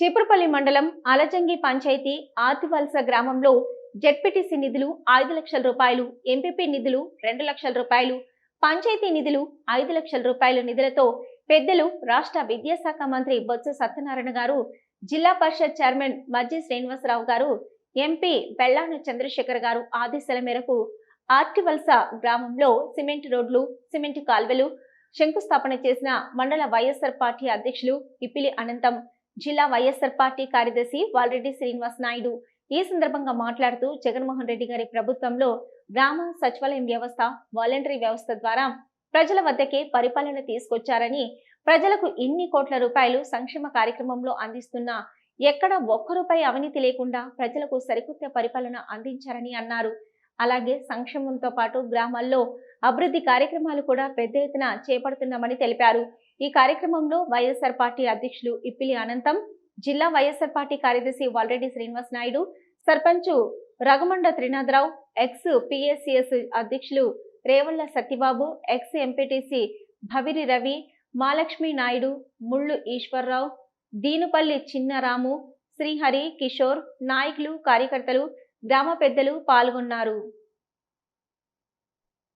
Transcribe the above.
చీపురుపల్లి మండలం అలజంగి పంచాయతీ ఆతివలస గ్రామంలో జెడ్పీటీసీ నిధులు ఐదు లక్షల రూపాయలు ఎంపీపీ నిధులు రెండు లక్షల రూపాయలు పంచాయతీ నిధులు ఐదు లక్షల రూపాయల నిధులతో పెద్దలు రాష్ట్ర విద్యాశాఖ మంత్రి బొత్స సత్యనారాయణ గారు జిల్లా పరిషత్ చైర్మన్ మజ్జి శ్రీనివాసరావు గారు ఎంపీ బెల్లాన చంద్రశేఖర్ గారు ఆదేశాల మేరకు ఆర్టివల్స గ్రామంలో సిమెంట్ రోడ్లు సిమెంట్ కాల్వలు శంకుస్థాపన చేసిన మండల వైఎస్ఆర్ పార్టీ అధ్యక్షులు ఇప్పిలి అనంతం జిల్లా వైఎస్ఆర్ పార్టీ కార్యదర్శి వాల్రెడ్డి శ్రీనివాస్ నాయుడు. ఈ సందర్భంగా మాట్లాడుతూ జగన్మోహన్ రెడ్డి గారి ప్రభుత్వంలో గ్రామ సచివాలయం వ్యవస్థ వాలంటరీ వ్యవస్థ ద్వారా ప్రజల వద్దకే పరిపాలన తీసుకొచ్చారని ప్రజలకు ఇన్ని కోట్ల రూపాయలు సంక్షేమ కార్యక్రమంలో అందిస్తున్నా ఎక్కడ ఒక్క రూపాయి అవినీతి లేకుండా ప్రజలకు సరికొత్త పరిపాలన అందించారని అన్నారు. అలాగే సంక్షేమంతో పాటు గ్రామాల్లో అభివృద్ధి కార్యక్రమాలు కూడా పెద్ద ఎత్తున చేపడుతున్నామని తెలిపారు. ఈ కార్యక్రమంలో వైఎస్ఆర్ పార్టీ అధ్యక్షులు ఇప్పిలి అనంతం జిల్లా వైఎస్ఆర్ పార్టీ కార్యదర్శి వాల్రెడ్డి శ్రీనివాస్ నాయుడు సర్పంచ్ రఘమండ త్రినాథరావు ఎక్స్ పిఎస్సిఎస్ అధ్యక్షులు రేవళ్ళ సత్యబాబు ఎక్స్ ఎంపీటీసీ భవిరి రవి మాలక్ష్మి నాయుడు ముళ్ళు ఈశ్వర్రావు దీనుపల్లి చిన్నరాము శ్రీహరి కిషోర్ నాయకులు కార్యకర్తలు గ్రామ పెద్దలు పాల్గొన్నారు.